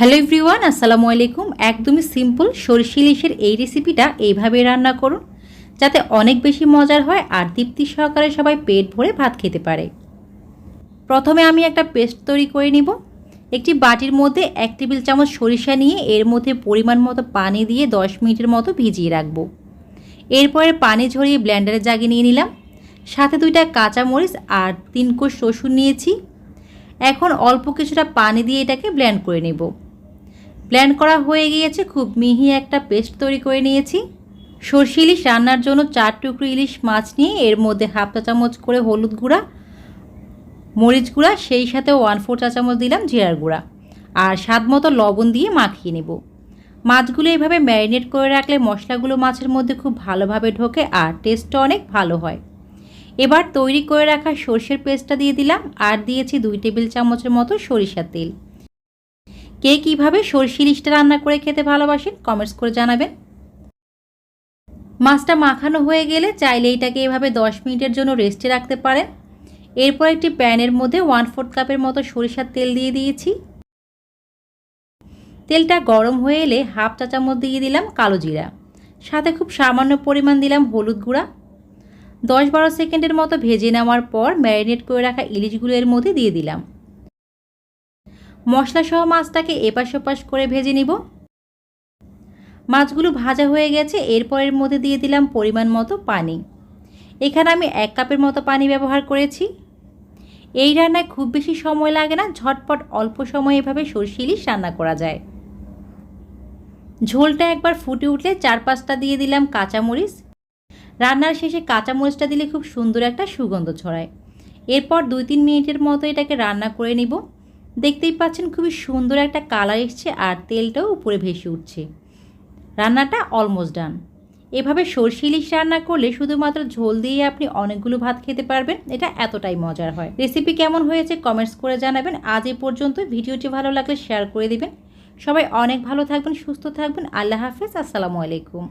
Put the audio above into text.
Hello everyone আসসালামু আলাইকুম একদমই সিম্পল সরষে ইলিশের এই রেসিপিটা এইভাবে রান্না করুন, যাতে অনেক বেশি মজার হয় আর তৃপ্তি সহকারে সবাই পেট ভরে ভাত খেতে পারে। প্রথমে আমি একটা পেস্ট তৈরি করে নিব। একটি বাটির মধ্যে এক টেবিল চামচ সরিষা নিয়ে এর মধ্যে পরিমাণ মতো পানি দিয়ে দশ মিনিটের মতো ভিজিয়ে রাখব। এরপরে পানি ঝরিয়ে ব্লেন্ডারে জাগিয়ে নিয়ে নিলাম। সাথে দুইটা কাঁচামরিচ আর তিন কোষ রসুন নিয়েছি। এখন অল্প কিছুটা পানি দিয়ে এটাকে ব্লেন্ড করে নেব। ব্লেন্ড করা হয়ে গিয়েছে, খুব মিহি একটা পেস্ট তৈরি করে নিয়েছি। সর্ষে ইলিশ রান্নার জন্য চার টুকরো ইলিশ মাছ নিয়ে এর মধ্যে হাফ চা চামচ করে হলুদ গুঁড়া, মরিচ গুঁড়া, সেই সাথে ওয়ান ফোর চা চামচ দিলাম জিরার গুঁড়া আর স্বাদ মতো লবণ দিয়ে মাখিয়ে নেব। মাছগুলো এইভাবে ম্যারিনেট করে রাখলে মশলাগুলো মাছের মধ্যে খুব ভালোভাবে ঢোকে আর টেস্টটা অনেক ভালো হয়। এবার তৈরি করে রাখা সর্ষের পেস্টটা দিয়ে দিলাম আর দিয়েছি দুই টেবিল চামচের মতো সরিষার তেল। কে কীভাবে সর্ষে ইলিশটা রান্না করে খেতে ভালোবাসেন কমেন্টস করে জানাবেন। মাছটা মাখানো হয়ে গেলে চাইলে এটাকে এভাবে দশ মিনিটের জন্য রেস্টে রাখতে পারেন। এরপর একটি প্যানের মধ্যে ওয়ান ফোর্থ কাপের মতো সরিষার তেল দিয়ে দিয়েছি। তেলটা গরম হয়ে এলে হাফ চা চামচ দিয়ে দিলাম কালো জিরা। সাথে খুব সামান্য পরিমাণ দিলাম হলুদ গুঁড়া। দশ বারো সেকেন্ডের মতো ভেজে নেওয়ার পর ম্যারিনেট করে রাখা ইলিশগুলো এর মধ্যে দিয়ে দিলাম। মশলা সহ মাছটাকে এপাশ ওপাশ করে ভেজে নিব। মাছগুলো ভাজা হয়ে গেছে এরপর এর মধ্যে দিয়ে দিলাম পরিমাণ মতো পানি। এখানে আমি এক কাপের মতো পানি ব্যবহার করেছি। এই রান্নায় খুব বেশি সময় লাগে না, ঝটপট অল্প সময় এভাবে সরষে ইলিশ রান্না করা যায়। ঝোলটা একবার ফুটে উঠলে চার পাঁচটা দিয়ে দিলাম কাঁচামরিচ। রান্নার শেষে কাঁচামরিচটা দিলে খুব সুন্দর একটা সুগন্ধ ছড়ায়। এরপর দুই তিন মিনিটের মতো এটাকে রান্না করে নিব। দেখতেই পাচ্ছেন খুবই সুন্দর একটা কালার এসছে আর তেলটাও উপরে ভেসে উঠছে। রান্নাটা অলমোস্ট ডান এভাবে সর্ষে ইলিশ রান্না করলে শুধুমাত্র ঝোল দিয়ে আপনি অনেকগুলো ভাত খেতে পারবেন, এটা এতটাই মজার হয়। রেসিপি কেমন হয়েছে কমেন্টস করে জানাবেন। আজ এ পর্যন্ত ভিডিওটি ভালো লাগলে শেয়ার করে দিবেন। সবাই অনেক ভালো থাকবেন, সুস্থ থাকবেন। আল্লাহ হাফেজ। আসসালামু আলাইকুম।